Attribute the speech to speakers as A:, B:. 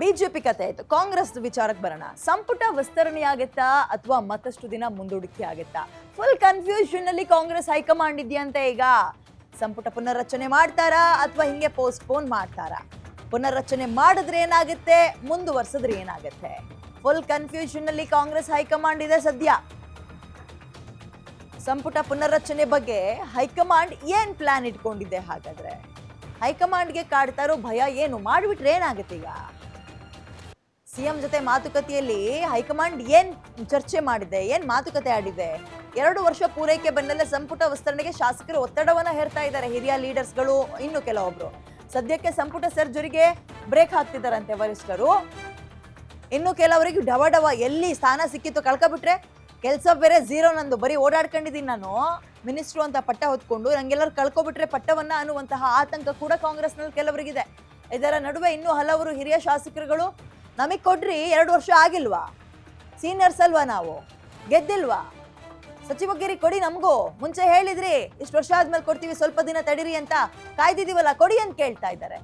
A: BJP ಕತೆ ಆಯ್ತು ಕಾಂಗ್ರೆಸ್ ವಿಚಾರಕ್ಕೆ ಬರೋಣ. ಸಂಪುಟ ವಿಸ್ತರಣೆ ಆಗತ್ತಾ ಅಥವಾ ಮತ್ತಷ್ಟು ದಿನ ಮುಂದೂಡಿಕೆ ಆಗತ್ತಾ? ಫುಲ್ ಕನ್ಫ್ಯೂಷನ್ ಅಲ್ಲಿ ಕಾಂಗ್ರೆಸ್ ಹೈಕಮಾಂಡ್ ಇದೆಯಂತೆ ಈಗ. ಸಂಪುಟ ಪುನರ್ರಚನೆ ಮಾಡ್ತಾರಾ ಅಥವಾ ಹಿಂಗೆ ಪೋಸ್ಟ್ಪೋನ್ ಮಾಡ್ತಾರಾ? ಪುನರ್ರಚನೆ ಮಾಡಿದ್ರೆ ಏನಾಗುತ್ತೆ? ಮುಂದುವರ್ಸಿದ್ರೆ ಏನಾಗುತ್ತೆ? ಫುಲ್ ಕನ್ಫ್ಯೂಷನ್ ಅಲ್ಲಿ ಕಾಂಗ್ರೆಸ್ ಹೈಕಮಾಂಡ್ ಇದೆ ಸದ್ಯ. ಸಂಪುಟ ಪುನರ್ರಚನೆ ಬಗ್ಗೆ ಹೈಕಮಾಂಡ್ ಏನ್ ಪ್ಲಾನ್ ಇಟ್ಕೊಂಡಿದೆ ಹಾಗಾದ್ರೆ? ಹೈಕಮಾಂಡ್ಗೆ ಕಾಡ್ತಾ ಇರೋ ಭಯ ಏನು? ಮಾಡಿಬಿಟ್ರೆ ಏನಾಗುತ್ತೆ ಈಗ? ಸಿಎಂ ಜೊತೆ ಮಾತುಕತೆಯಲ್ಲಿ ಹೈಕಮಾಂಡ್ ಏನ್ ಚರ್ಚೆ ಮಾಡಿದೆ, ಏನ್ ಮಾತುಕತೆ ಆಡಿದೆ? ಎರಡು ವರ್ಷ ಪೂರೈಕೆ ಬೆನ್ನಲ್ಲೇ ಸಂಪುಟ ವಿಸ್ತರಣೆಗೆ ಶಾಸಕರು ಒತ್ತಡವನ್ನ ಹೇರ್ತಾ ಇದ್ದಾರೆ. ಹಿರಿಯ ಲೀಡರ್ಸ್ಗಳು, ಇನ್ನು ಕೆಲವೊಬ್ರು. ಸದ್ಯಕ್ಕೆ ಸಂಪುಟ ಸರ್ಜರಿಗೆ ಬ್ರೇಕ್ ಹಾಕ್ತಿದ್ದಾರಂತೆ ವರಿಷ್ಠರು. ಇನ್ನು ಕೆಲವರಿಗೆ ಡವ ಡವ ಎಲ್ಲಿ ಸ್ಥಾನ ಸಿಕ್ಕಿತ್ತು ಕಳ್ಕೊಬಿಟ್ರೆ ಕೆಲಸ ಬೇರೆ ಝೀರೋ ನಂದು. ಬರೀ ಓಡಾಡ್ಕೊಂಡಿದ್ದೀನಿ ನಾನು. ಮಿನಿಸ್ಟ್ರು ಅಂತ ಪಟ್ಟ ಹೊತ್ಕೊಂಡು ನಂಗೆಲ್ಲರೂ ಕಳ್ಕೊಬಿಟ್ರೆ ಪಟ್ಟವನ್ನ ಅನ್ನುವಂತಹ ಆತಂಕ ಕೂಡ ಕಾಂಗ್ರೆಸ್ನಲ್ಲಿ ಕೆಲವರಿಗಿದೆ. ಇದರ ನಡುವೆ ಇನ್ನೂ ಹಲವರು ಹಿರಿಯ ಶಾಸಕರುಗಳು ನಮಗೆ ಕೊಡ್ರಿ ಎರಡು ವರ್ಷ ಆಗಿಲ್ವಾ? ಸೀನಿಯರ್ಸ್ ಅಲ್ವಾ ನಾವು? ಗೆದ್ದಿಲ್ವಾ? ಸಚಿವಗಿರಿ ಕೊಡಿ ನಮಗೂ. ಮುಂಚೆ ಹೇಳಿದ್ರಿ, ಇಷ್ಟು ವರ್ಷ ಆದ್ಮೇಲೆ ಕೊಡ್ತೀವಿ, ಸ್ವಲ್ಪ ದಿನ ತಡೀರಿ ಅಂತ ಕಾಯ್ದಿದ್ದೀವಲ್ಲ, ಕೊಡಿ ಅಂತ ಕೇಳ್ತಾ ಇದ್ದಾರೆ.